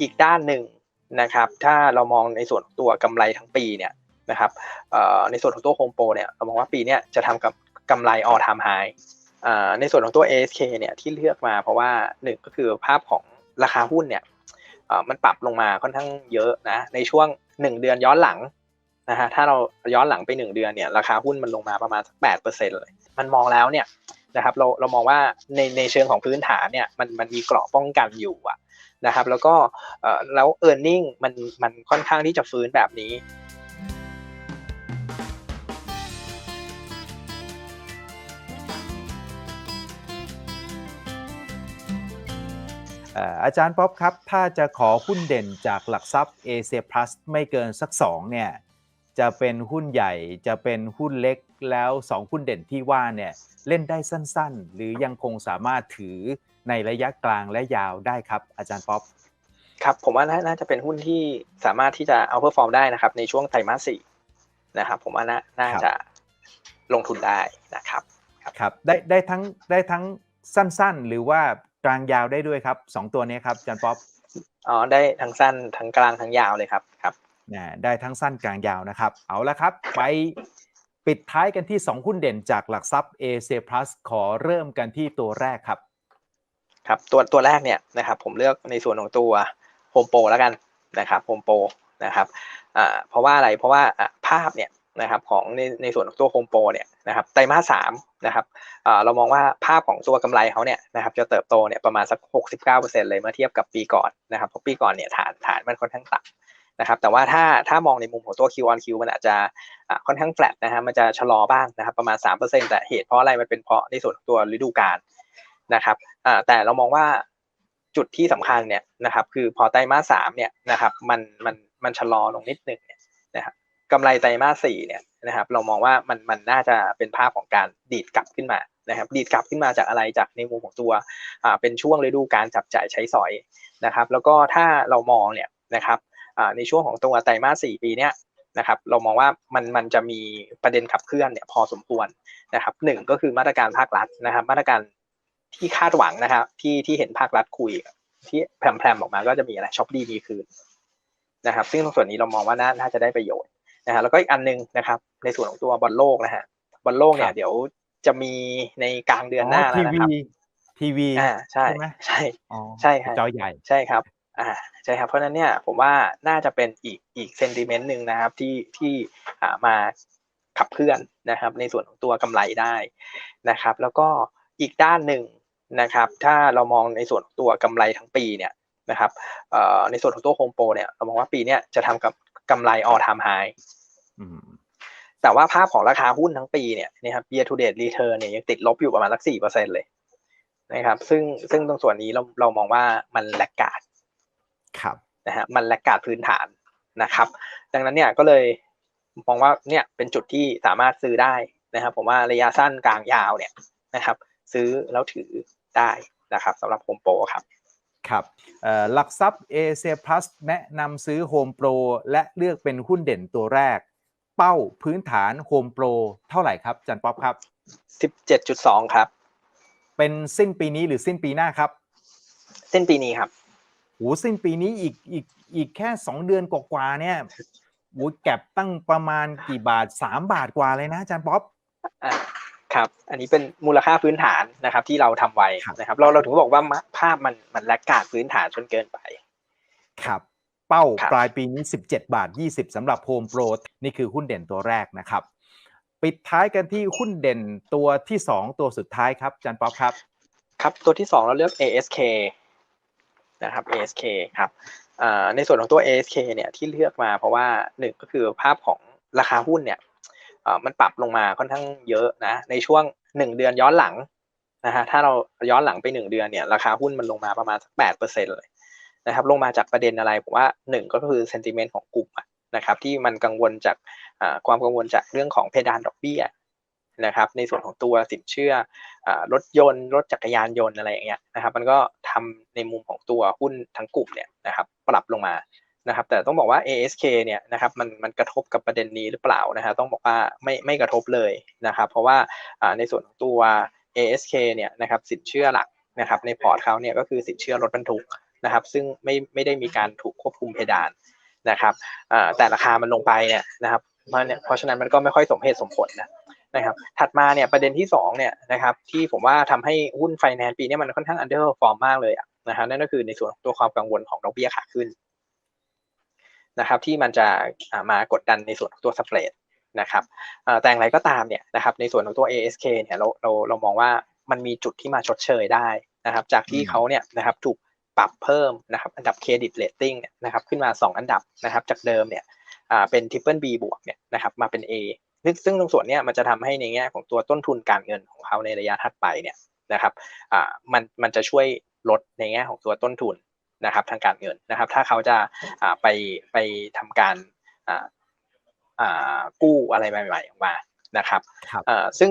อีกด้านหนึ่งนะครับ ถ้าเรามองในส่วนของตัวกำไรทั้งปีเนี่ยนะครับในส่วนของตัวโฮมโปรเนี่ยเรามองว่าปีนี้จะทำกับกำไร all time high ในส่วนของตัว ASK เนี่ยที่เลือกมาเพราะว่าหนึ่งก็คือภาพของราคาหุ้นเนี่ยมันปรับลงมาค่อนข้างเยอะนะในช่วง 1 เดือนย้อนหลังนะฮะถ้าเราย้อนหลังไป 1 เดือนเนี่ยราคาหุ้นมันลงมาประมาณสักแปดเปอร์เซ็นต์เลยมันมองแล้วเนี่ยนะครับเราเรามองว่าในในเชิงของพื้นฐานเนี่ยมันมันมีเกราะป้องกันอยู่อะ นะครับ แล้วก็แล้ว e a r n i n g มันมันค่อนข้างที่จะฟื้นแบบนี้อาจารย์ป๊อบครับ ถ้าจะขอหุ้นเด่นจากหลักทรัพย์เอเชียพลัสไม่เกินสักสองเนี่ย จะเป็นหุ้นใหญ่จะเป็นหุ้นเล็กแล้ว 2 หุ้นเด่นที่ว่าเนี่ยเล่นได้สั้นๆ หรือยังคงสามารถถือในระยะกลางและยาวได้ครับ อาจารย์ป๊อปครับผมว่าน่าจะเป็นหุ้นที่สามารถที่จะเอาเพอร์ฟอร์มได้นะครับ ในช่วงไตรมาสสี่นะครับผมว่าน่าจะลงทุนได้นะครับครับได้ได้ทั้งได้ทั้งสั้นๆ หรือว่ากลางยาวได้ด้วยครับสองตัวนี้ครับจันป๊อปอ๋อได้ทั้งสั้นทั้งกลางทั้งยาวเลยครับ ครับได้ทั้งสั้นกลางยาวนะครับ เอาละครับ ไปปิดท้ายกันที่ 2 หุ้นเด่นจากหลักทรัพย์ a อเซ Plus ขอเริ่มกันที่ตัวแรกครับครับตัวตัวแรกเนี่ยนะครับผมเลือกในส่วนของตัวโฮมโปรแล้วกันนะครับโฮมโปรนะครับอ่าเพราะว่าอะไรเพราะว่าภาพเนี่ยนะครับของในในส่วนของตัวโฮมโปรเนี่ยนะครับไตรมาสสามนะครับเรามองว่าภาพของตัวกำไรเขาเนี่ยนะครับจะเติบโตเนี่ยประมาณสัก 69%เลยเมื่อเทียบกับปีก่อนนะครับเพราะปีก่อนเนี่ยฐานฐานมันค่อนข้างต่ำ นะครับแต่ว่าถ้าถ้ามองในมุมของตัว Q on Q มันอาจจะค่อนข้างแฟลตนะฮะมันจะชะลอบ้างนะครับประมาณ 3%แต่เหตุเพราะอะไรมันเป็นเพราะในส่วนของตัวฤดูกาลนะครับแต่เรามองว่าจุดที่สำคัญเนี่ยนะครับคือพอไตรมาสสามเนี่ยนะครับมันมันมันชะลอลงนิดนึงเนี่ยนะครับกำไรไตรมาสสี่เนี่ยนะครับเรามองว่ามันมันน่าจะเป็นภาพของการดีดกลับขึ้นมานะครับดีดกลับขึ้นมาจากอะไรจากในมุมของตัวอ่าเป็นช่วงฤดูการจับจ่ายใช้สอยนะครับแล้วก็ถ้าเรามองเนี่ยนะครับ ในช่วงของตัวไตรมาสสี่ปีเนี้ยนะครับเรามองว่ามันมันจะมีประเด็นขับเคลื่อนเนี่ยพอสมควรนะครับหนึ่งก็คือมาตรการภาครัฐนะครับ มาตรการที่คาดหวังนะครับ ที่ที่เห็นภาครัฐคุย ที่แพรมๆออกมาก็จะมีอะไรช็อปดีมีคืนนะครับ ซึ่งตรงส่วนนี้เรามองว่าน่าจะได้ประโยชน์นะฮะแล้วก็อีกอันนึงนะครับ ในส่วนของตัวบอลโลกนะฮะบอลโลกเนี่ยเดี๋ยวจะมีในกลางเดือนหน้าแล้วนะครับทีวีอ่าใช่ใช่ใช่ครับจอใหญ่ใช่ครับ อ่าใช่ครับเพราะนั้นเนี่ยผมว่าน่าจะเป็นอีกอีกเซนติเมนต์หนึ่งนะครับที่ที่อ่ามาขับเคลื่อนนะครับ ในส่วนของตัวกำไรได้นะครับ แล้วก็อีกด้านหนึ่งนะครับ ถ้าเรามองในส่วนของตัวกำไรทั้งปีเนี่ยนะครับในส่วนของตัวโฮมโปรเนี่ยเรามองว่าปีนี้จะทำกับกำไร all time high แต่ว่าภาพของราคาหุ้นทั้งปีเนี่ยนะครับ year to date return เนี่ยยังติดลบอยู่ประมาณสักสี่เปอร์เซ็นเลยนะครับ ซึ่งซึ่งตรงส่วนนี้เราเรามองว่ามันแลกกาด ครับนะฮะมันแลกกาดพื้นฐานนะครับ ดังนั้นเนี่ยก็เลยมองว่าเนี่ยเป็นจุดที่สามารถซื้อได้นะครับ ผมว่าระยะสั้นกลางยาวเนี่ยนะครับ ซื้อแล้วถือได้นะครับสำหรับโฮมโปรครับครับหลักทรัพย์เอเชียพลัสแนะนำซื้อโฮมโปรและเลือกเป็นหุ้นเด่นตัวแรก เป้าพื้นฐานโฮมโปรเท่าไหร่ครับจันป๊อปครับ 17.2 ครับ เป็นสิ้นปีนี้หรือสิ้นปีหน้าครับ สิ้นปีนี้ครับ โหสิ้นปีนี้อีกอีกอีกแค่2เดือนกว่าๆเนี่ยโหแก็บตั้งประมาณกี่บาท3บาทกว่าเลยนะจันป๊อปครับ อันนี้เป็นมูลค่าพื้นฐานนะครับ ที่เราทำไว้นะครับ เราเราถึงบอกว่าภาพมันมันแลกกาดพื้นฐานจนเกินไป ครับ เป้าปลายปีนี้ 17 บาท 20สำหรับโฮมโปรนี่คือหุ้นเด่นตัวแรกนะครับ ปิดท้ายกันที่หุ้นเด่นตัวที่ 2 ตัวสุดท้ายครับจันป๊อปครับ ครับ ตัวที่ 2 เราเลือก ASK นะครับ ASK ครับในส่วนของตัว ASK เนี่ยที่เลือกมาเพราะว่าหนึ่งก็คือภาพของราคาหุ้นเนี่ยมันปรับลงมาค่อนข้างเยอะนะในช่วงหนึ่งเดือนย้อนหลังนะฮะถ้าเราย้อนหลังไปหนึ่งเดือนเนี่ยราคาหุ้นมันลงมาประมาณสักแปดเปอร์เซ็นต์เลยนะครับลงมาจากประเด็นอะไรผมว่าหนึ่งก็คือเซนติเมนต์ของกลุ่มนะครับที่มันกังวลจากความกังวลจากเรื่องของเพดานดอกเบี้ย นะครับในส่วนของตัวสินเชื่อรถยนต์ รถจักรยานยนต์อะไรอย่างเงี้ยนะครับ มันก็ทำในมุมของตัวหุ้นทั้งกลุ่มเนี่ยนะครับปรับลงมานะครับ แต่ต้องบอกว่า ASK เนี่ยนะครับมันมันกระทบกับประเด็นนี้หรือเปล่านะฮะต้องบอกว่าไม่ไม่กระทบเลยนะครับ เพราะว่าในส่วนของตัว ASK เนี่ยนะครับสินเชื่อหลักนะครับในพอร์ตเขาเนี่ยก็คือสินเชื่อรถบรรทุกนะครับ ซึ่งไม่ไม่ได้มีการถูกควบคุมเพดานนะครับแต่ราคามันลงไปเนี่ยนะครับมันเนี่ยเพราะฉะนั้นมันก็ไม่ค่อยสมเหตุสมผลนะ นะครับถัดมาเนี่ยประเด็นที่สองเนี่ยนะครับที่ผมว่าทำให้หุ้นไฟแนนซ์ปีนี้มันค่อนข้างอันเดอร์ฟอร์มมากเลยอะนะครับนั่นก็คือในส่วนของตัวความกังวลของดอกเบี้ยขาขึ้นนะครับที่มันจะมากดดันในส่วนของตัวสเปรดนะครับแต่อย่างไรก็ตามเนี่ยนะครับในส่วนของตัว ASK เนี่ยเราเราเรามองว่ามันมีจุดที่มาชดเชยได้นะครับจากที่เขาเนี่ยนะครับถูกปรับเพิ่มนะครับอันดับเครดิตเรตติ้งนะครับขึ้นมา 2 อันดับนะครับจากเดิมเนี่ยเป็น Triple B บวกเนี่ยนะครับมาเป็น A ซึ่งตรงส่วนเนี้ยมันจะทำให้ในแง่ของตัวต้นทุนการเงินของเขาในระยะถัดไปเนี่ยนะครับอ่ามันมันจะช่วยลดในแง่ของตัวต้นทุนนะครับทางการเงินนะครับ ถ้าเขาจะอ่าไปไปทำการอ่าอ่ากู้อะไรใหม่ๆออกมานะครับครับอ่าซึ่ง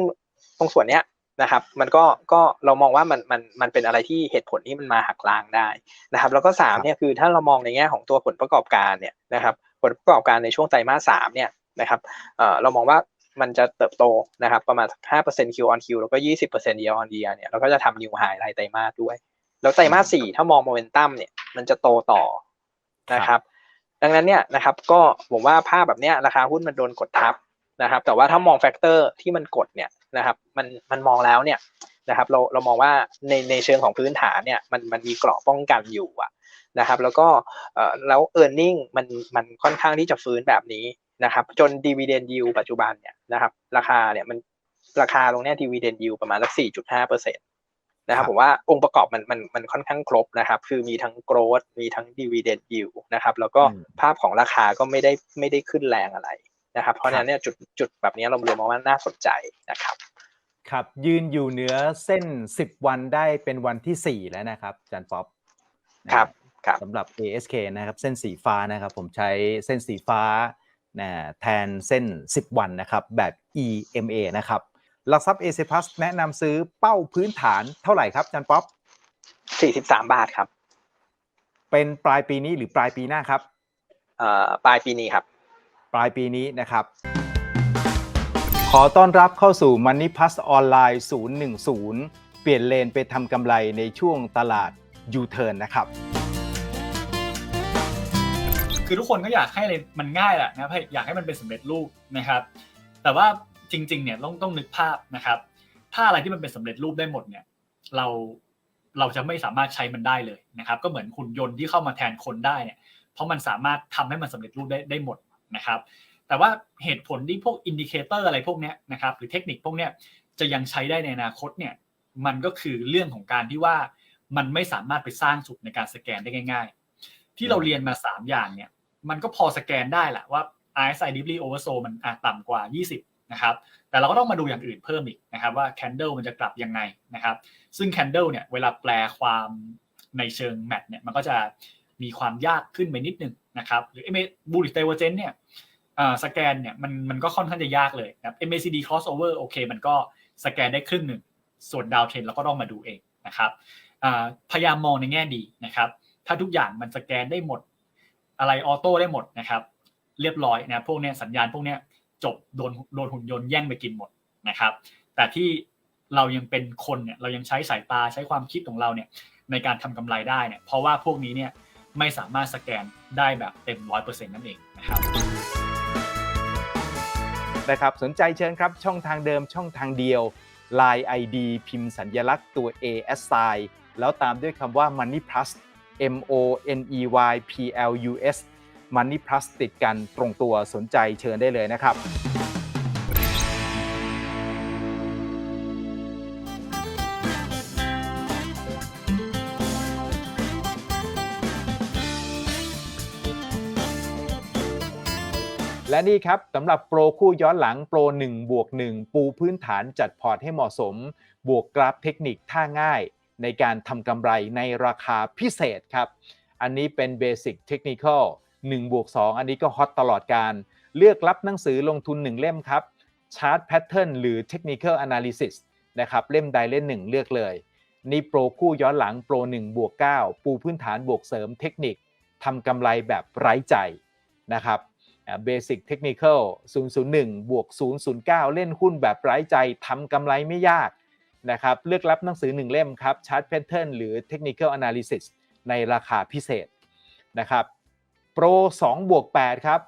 ตรงส่วนเนี้ยนะครับ มันก็ก็เรามองว่ามันมันมันเป็นอะไรที่เหตุผลที่มันมาหักล้างได้นะครับ แล้วก็สามเนี่ยคือถ้าเรามองในแง่ของตัวผลประกอบการเนี่ยนะครับ ผลประกอบการในช่วงไตรมาสสามเนี่ย นะครับเอ่อเรามองว่ามันจะเติบโตนะครับประมาณห้าเปอร์เซ็นต์ Q on Q แล้วก็ยี่สิบเปอร์เซ็นต์ year on year เนี่ยเราก็จะทำ new high รายไตรมาสด้วย แล้วไตรมาสสี่ถ้ามองโมเมนตัมเนี่ยมันจะโตต่อนะครับ ดังนั้นเนี่ยนะครับก็ผมว่าภาพแบบเนี้ยราคาหุ้นมันโดนกดทับนะครับ แต่ว่าถ้ามองแฟกเตอร์ที่มันกดเนี่ยนะครับมันมันมองแล้วเนี่ยนะครับเราเรามองว่าในในเชิงของพื้นฐานเนี่ยมันมันมีเกราะป้องกันอยู่อะนะครับแล้วก็เอ่อแล้ว e a r n i n g มันมันค่อนข้างที่จะฟื้นแบบนี้ นะครับ จน dividend yield ปัจจุบันเนี่ยนะครับ ราคาเนี่ยมันราคาตรงเนี้ย dividend yield ประมาณสัก4.5เปอร์เซ็นต์นะครับผมว่าองค์ประกอบมันมันมันค่อนข้างครบนะครับ คือมีทั้ง growth มีทั้ง dividend yield นะครับ แล้วก็ภาพของราคาก็ไม่ได้ไม่ได้ขึ้นแรงอะไรนะครับ เพราะฉะนั้นเนี่ยจุดจุดแบบนี้เรารวมมองว่าน่าสนใจนะครับครับยืนอยู่เหนือเส้น 10 วันได้เป็นวันที่ 4 แล้วนะครับอาจันป๊อปครับครับสำหรับ ASK นะครับ เส้นสีฟ้านะครับ ผมใช้เส้นสีฟ้า นะแทนเส้น 10 วันนะครับแบบ EMA นะครับหลักทรัพย์ AC Plus แนะนำซื้อเป้าพื้นฐานเท่าไหร่ครับอาจันป๊อป43 บาทครับ เป็นปลายปีนี้หรือปลายปีหน้าครับเอ่อปลายปีนี้ครับ ปลายปีนี้นะครับ ขอต้อนรับเข้าสู่ Money Plus ออนไลน์010 เปลี่ยนเลนไปทำกำไรในช่วงตลาด U-turn นะครับ คือทุกคนก็อยากให้เลยมันง่ายแหละนะครับอยากให้มันเป็นสำเร็จรูปนะครับ แต่ว่าจริงๆเนี่ยต้องต้องนึกภาพนะครับ ถ้าอะไรที่มันเป็นสำเร็จรูปได้หมดเนี่ย เราเราจะไม่สามารถใช้มันได้เลยนะครับ ก็เหมือนหุ่นยนต์ที่เข้ามาแทนคนได้เนี่ยเพราะมันสามารถทำให้มันสำเร็จรูปได้ได้หมดนะครับ แต่ว่าเหตุผลที่พวกอินดิเคเตอร์อะไรพวกเนี้ยนะครับ หรือเทคนิคพวกเนี้ยจะยังใช้ได้ในอนาคตเนี่ยมันก็คือเรื่องของการที่ว่ามันไม่สามารถไปสร้างสุดในการสแกนได้ง่าย ๆ ที่เราเรียนมา 3 อย่างเนี่ย มันก็พอสแกนได้แหละว่า RSI Deeply Oversold มันต่ำกว่า 20 นะครับ แต่เราก็ต้องมาดูอย่างอื่นเพิ่มอีกนะครับว่า Candle มันจะกลับยังไงนะครับ ซึ่ง Candle เนี่ยเวลาแปลความในเชิงแมทเนี่ยมันก็จะมีความยากขึ้นไปนิดนึงนะครับ หรือ Bullish Divergence เนี่ยสแกนเนี่ยมันมันก็ค่อนข้างจะยากเลยนะครับ MACD crossover โอเค มันก็สแกนได้ครึ่งหนึ่ง ส่วนดาวเทรนเราก็ต้องมาดูเองนะครับพยายามมองในแง่ดีนะครับ ถ้าทุกอย่างมันสแกนได้หมด อะไรออโต้ได้หมดนะครับ เรียบร้อยนะพวกเนี้ยสัญญาณพวกเนี้ยจบโดนโดนหุ่นยนต์แย่งไปกินหมดนะครับ แต่ที่เรายังเป็นคนเนี่ยเรายังใช้สายตาใช้ความคิดของเราเนี่ยในการทำกำไรได้เนี่ยเพราะว่าพวกนี้เนี่ยไม่สามารถสแกนได้แบบเต็มร้อยเปอร์เซ็นต์นั่นเองนะครับนะครับสนใจเชิญครับ ช่องทางเดิมช่องทางเดียว Line ID พิมพ์สัญญลักษณ์ตัว A S I แล้วตามด้วยคำว่า Money Plus M O N E Y P L U S Money Plus ติดกันตรงตัวสนใจเชิญได้เลยนะครับ และนี่ครับสำหรับโปรคู่ย้อนหลังโปร1บวก1ปูพื้นฐานจัดพอร์ตให้เหมาะสม บวกกราฟเทคนิคท่าง่าย ในการทำกำไรในราคาพิเศษครับ อันนี้เป็น Basic Technical 1บวก2อันนี้ก็ฮอตตลอดการ เลือกรับหนังสือลงทุน 1 เล่มครับ Chart Pattern หรือ Technical Analysis นะครับเล่มใดเล่มหนึ่งเลือกเลย นี่โปรคู่ย้อนหลังโปร1บวก9ปูพื้นฐานบวกเสริมเทคนิคทำกำไรแบบไร้ใจนะครับ Basic Technical 001 บวก 009 เล่นหุ้นแบบไร้ใจทำกำไรไม่ยาก นะครับเลือกรับหนังสือ 1 เล่มครับ Chart Pattern หรือ Technical Analysis ในราคาพิเศษนะครับโปร2บวก8ครับ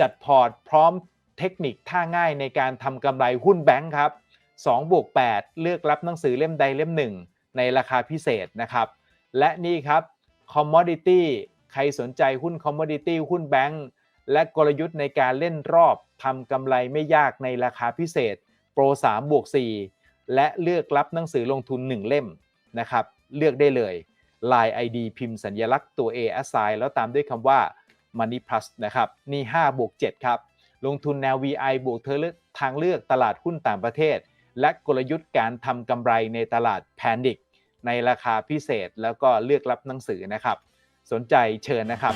จัดพอร์ตพร้อมเทคนิคท่าง่ายในการทำกำไรหุ้นแบงค์ครับ2บวก8เลือกรับหนังสือเล่มใดเล่มหนึ่งในราคาพิเศษนะครับและนี่ครับ commodity ใครสนใจหุ้น commodity หุ้นแบงค์และกลยุทธ์ในการเล่นรอบทำกำไรไม่ยากในราคาพิเศษ โปร3บวก4 และเลือกรับหนังสือลงทุน 1 เล่มนะครับ เลือกได้เลย Line ID พิมพ์สัญลักษณ์ตัว A assign แล้วตามด้วยคำว่า Money Plus นะครับ นี่5บวก7ครับ ลงทุนแนว VI บวกเธอเลือกทางเลือกตลาดหุ้นต่างประเทศ และกลยุทธ์การทำกำไรในตลาดแพนิคในราคาพิเศษแล้วก็เลือกรับหนังสือนะครับ สนใจเชิญนะครับ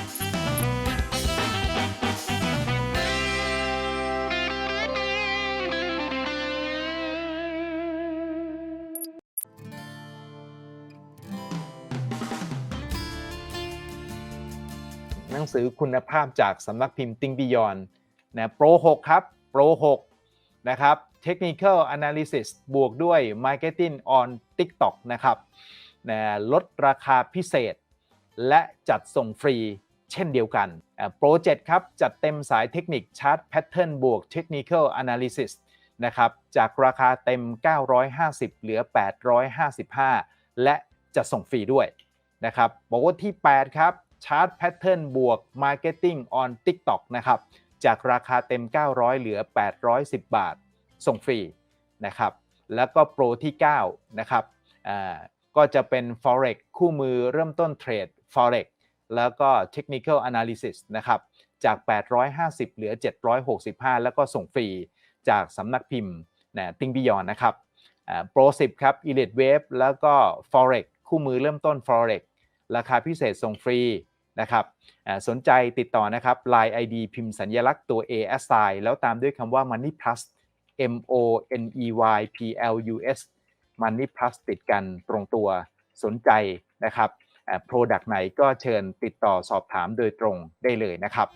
หนังสือคุณภาพจากสำนักพิมพ์ติงบิยอนนะโปร6ครับโปร6นะครับ Technical Analysis บวกด้วย Marketing on TikTok นะครับนะลดราคาพิเศษ และจัดส่งฟรีเช่นเดียวกันโปร7ครับจัดเต็มสายเทคนิคชาร์ตแพทเทิร์นบวก Technical Analysis นะครับจากราคาเต็ม 950 เหลือ 855 และจะส่งฟรีด้วยนะครับบอกว่าที่ 8 ครับ ชาร์ตแพทเทิร์นบวก Marketing on TikTok นะครับ จากราคาเต็ม 900 เหลือ 810 บาท ส่งฟรีนะครับ แล้วก็โปรที่ 9 นะครับก็จะเป็น Forex คู่มือเริ่มต้นเทรด Forex แล้วก็ Technical Analysis นะครับ จาก 850 เหลือ 765 แล้วก็ส่งฟรี จากสำนักพิมพ์นะติงบิยอนนะครับโปร10 ครับ Elite Wave แล้วก็ Forex คู่มือเริ่มต้น Forex ราคาพิเศษส่งฟรี นะครับสนใจติดต่อนะครับ Line ID พิมพ์สัญลักษณ์ตัว A S I แล้วตามด้วยคำว่า Money Plus M O N E Y P L U S Money Plus ติดกันตรงตัวสนใจนะครับโปรดักต์ไหนก็เชิญติดต่อสอบถามโดยตรงได้เลยนะครับ